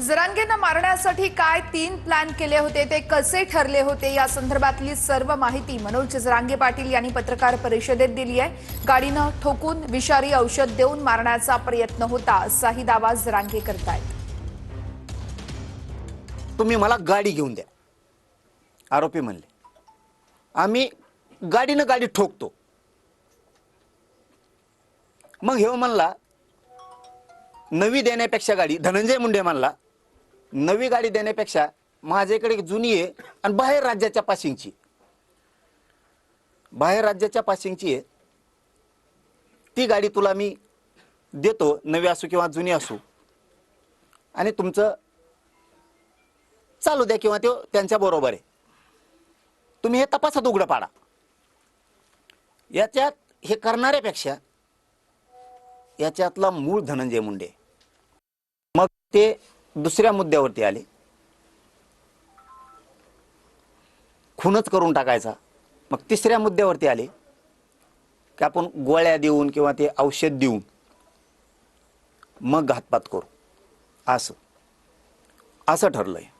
जरांगेंना मारण्यासाठी काय तीन प्लॅन केले होते ते कसे ठरले होते? या संदर्भातली सर्व माहिती मनोज जरांगे पाटील यांनी पत्रकार परिषदेत दिली आहे. गाडीनं ठोकून विषारी औषध देऊन मारण्याचा प्रयत्न होता असाही दावा जरांगे करतायत. तुम्ही मला गाडी घेऊन द्या आरोपी म्हणले. आम्ही गाडीनं गाडी ठोकतो. मग हे म्हणला नवी देण्यापेक्षा गाडी धनंजय मुंडे म्हणला नवी गाडी देण्यापेक्षा माझ्याकडे जुनी आहे आणि बाहेर राज्याच्या पासिंगची बाहेर राज्याच्या पासिंगची आहे. ती गाडी तुला मी देतो नवी असू किंवा जुनी असू. आणि तुमचं चालू द्या किंवा तो त्यांच्या बरोबर आहे. तुम्ही हे तपासात उघडं पाडा. याच्यात हे करणाऱ्यापेक्षा याच्यातला मूळ धनंजय मुंडे. मग ते दुसऱ्या मुद्द्यावरती आले. खूनच करून टाकायचा. मग तिसऱ्या मुद्द्यावरती आले की आपण गोळ्या देऊन किंवा ते औषध देऊन मग घातपात करू. असं. असं ठरलंय.